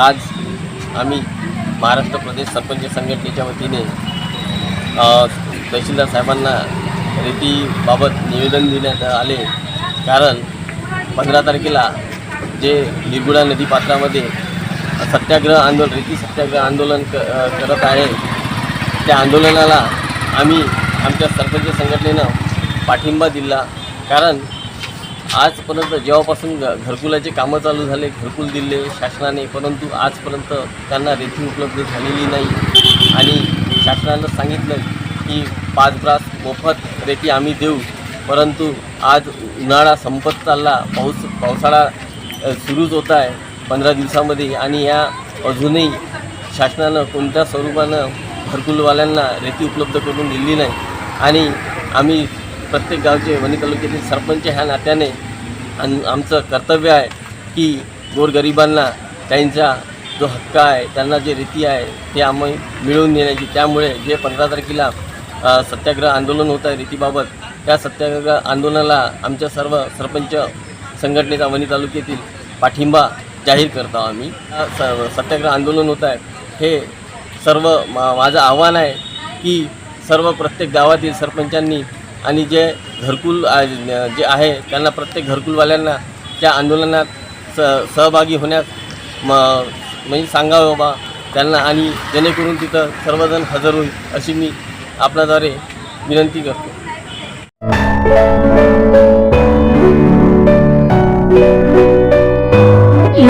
आज आम्ही महाराष्ट्र प्रदेश सरपंच संघटनेच्या वतीने तहसीलदार साहेबांना रेतीबाबत निवेदन देण्यात आले. कारण पंधरा तारखेला जे निरगुडा नदीपात्रामध्ये सत्याग्रह आंदोलन रेती सत्याग्रह आंदोलन क करत आहे त्या आंदोलनाला आम्ही आमच्या सरपंच संघटनेनं पाठिंबा दिला. कारण आजपर्यंत जेव्हापासून घ घरकुलाचे कामं चालू झाले घरकुल दिले शासनाने परंतु आजपर्यंत त्यांना रेती उपलब्ध झालेली नाही. आणि शासनानं सांगितलं की पाच ब्रास मोफत रेती आम्ही देऊ. परंतु आज उन्हाळा संपत चालला पाऊस पावसाळा सुरूच होत आहे पंधरा दिवसामध्ये. आणि या अजूनही शासनानं कोणत्या स्वरूपानं घरकुलवाल्यांना रेती उपलब्ध करून दिली नाही. आणि आम्ही प्रत्येक गावचे वणी तालुक्यातील सरपंच ह्या नात्याने आणि आमचं कर्तव्य आहे की गोरगरिबांना त्यांचा जो हक्क आहे त्यांना जे रीती आहे ते आम्ही मिळवून देण्याची. त्यामुळे जे पंधरा तारखेला सत्याग्रह आंदोलन होत आहे रीतीबाबत त्या सत्याग्रह आंदोलनाला आमच्या सर्व सरपंच संघटनेचा वणी तालुक्यातील पाठिंबा जाहीर करतो आम्ही. स सत्याग्रह आंदोलन होत आहे. हे सर्व मा माझं आव्हान आहे की सर्व प्रत्येक गावातील सरपंचांनी आणि जे घरकुल जे आहे त्यांना प्रत्येक घरकुलवाल्यांना त्या आंदोलनात स सहभागी होण्यास म म्हणजे सांगावं बा त्यांना आणि जेणेकरून तिथं सर्वजण हजर होईल अशी मी आपल्याद्वारे विनंती करतो.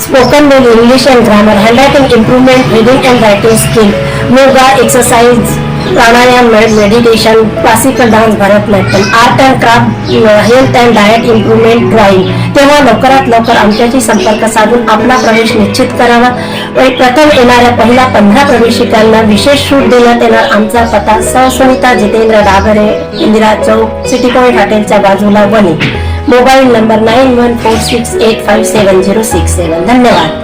spoken with English and grammar, handwriting improvement, reading and writing skill, yoga, exercise, pranayam, med- meditation, classical dance, Bharatanatyam, art and craft, uh, health and diet improvement, drawing. तेव्हा लवकरात लवकर आमच्याशी संपर्क साधून आपला प्रवेश निश्चित करावा व प्रथम येणाऱ्या पहिल्या पंधरा प्रवेशिकांना विशेष सूट देण्यात येणार आमचा पत्ता ससुनिता जितेंद्र डागरे इंदिरा चौक सिटी पॉईंट हॉटेलच्या बाजूला Wani mobile number nine one four six eight five seven zero six seven. धन्यवाद।